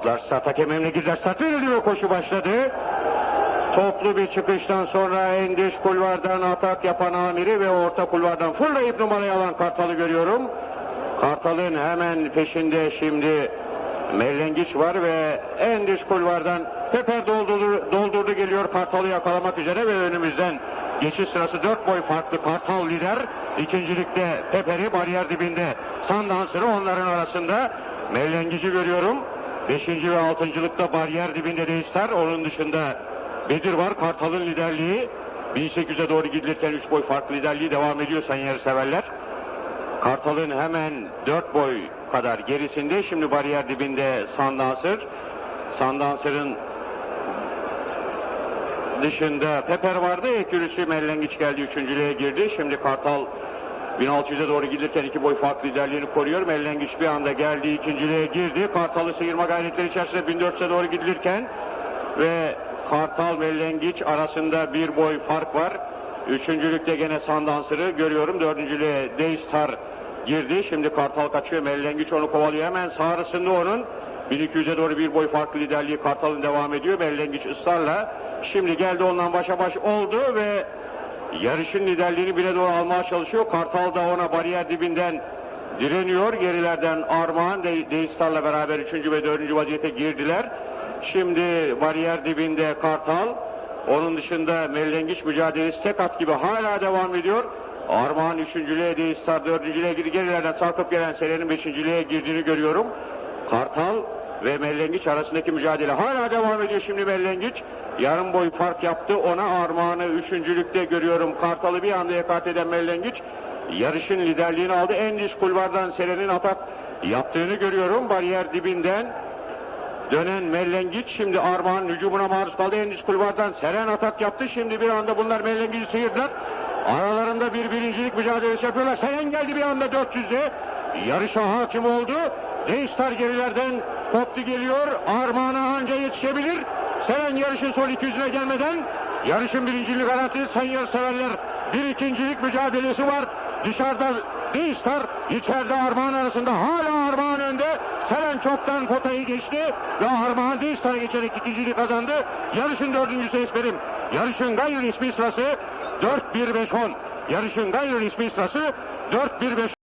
Atlar start hakemine gider. Start veriliyor. Koşu başladı. Toplu bir çıkıştan sonra en dış kulvardan atak yapan Amiri ve orta kulvardan fırlayıp numarayı alan Kartal'ı görüyorum. Kartal'ın hemen peşinde şimdi Mellengiç var ve en dış kulvardan Peper doldurdu, doldurdu geliyor Kartal'ı yakalamak üzere ve önümüzden geçiş sırası 4 boy farklı Kartal lider. İkincilikte Peper'i bariyer dibinde Sandansır'ı onların arasında Mellengiç'i görüyorum. Beşinci ve altıncılıkta bariyer dibinde Deistar. Onun dışında Bedir var. Kartal'ın liderliği 1800'e doğru gidilirken 3 boy farklı liderliği devam ediyor sayın severler. Kartal'ın hemen 4 boy kadar gerisinde. Şimdi bariyer dibinde Sandansır. Sandansır'ın dışında Peper vardı. Ekürüsü Mellengiç geldi. Üçüncülüğe girdi. Şimdi Kartal 1600'e doğru gidilirken iki boy farklı liderliğini koruyor. Mellengiç bir anda geldi. ikinciliğe girdi. Kartal'ı sıyırma gayretleri içerisinde 1400'e doğru gidilirken ve Kartal Mellengiç arasında bir boy fark var. Üçüncülükte gene Sandansır'ı görüyorum. Dördüncülüğe Daystar girdi. Şimdi Kartal kaçıyor. Mellengiç onu kovalıyor. Hemen sağrısında onun 1200'e doğru bir boy farklı liderliği Kartal'ın devam ediyor. Mellengiç ısrarla. Şimdi geldi ondan başa baş oldu ve yarışın liderliğini bile doğru almaya çalışıyor. Kartal da ona bariyer dibinden direniyor. Gerilerden Armağan De Deistar'la beraber 3. ve 4. vaziyete girdiler. Şimdi bariyer dibinde Kartal. Onun dışında Mellengiç mücadelesi tek at gibi hala devam ediyor. Armağan üçüncülüğe Deistar dördüncülüğe girdi. Gerilerden sarkıp gelen Selen'in beşinciliğe girdiğini görüyorum. Kartal ve Mellengiç arasındaki mücadele hala devam ediyor şimdi Mellengiç. Yarım boy fark yaptı. Ona Armağan'ı üçüncülükte görüyorum. Kartal'ı bir anda ekart eden Mellengiç. Yarışın liderliğini aldı. En diş kulvardan Selen'in atak yaptığını görüyorum. Bariyer dibinden dönen Mellengiç şimdi Armağan hücumuna maruz kaldı. En diş kulvardan Seren atak yaptı. Şimdi bir anda bunlar Mellengiç'i sıyırdılar. Aralarında bir birincilik mücadelesi yapıyorlar. Seren geldi bir anda 400'de. Yarışa hakim oldu. Deistar gerilerden koptu geliyor. Armağan'a anca yetişebilir. Seren yarışın son 200'üne gelmeden yarışın birinciliği garantisi sayın yarışseverler. Bir ikincilik mücadelesi var. Dışarıda Deistar, içeride Armağan arasında hala Armağan önde. Seren çoktan potayı geçti ve Armağan Deistar'a geçerek ikinciliği kazandı. Yarışın dördüncüsü Esmerim. Yarışın gayri resmi sırası 4-1-5-10. Yarışın gayri resmi sırası 4-1-5-10.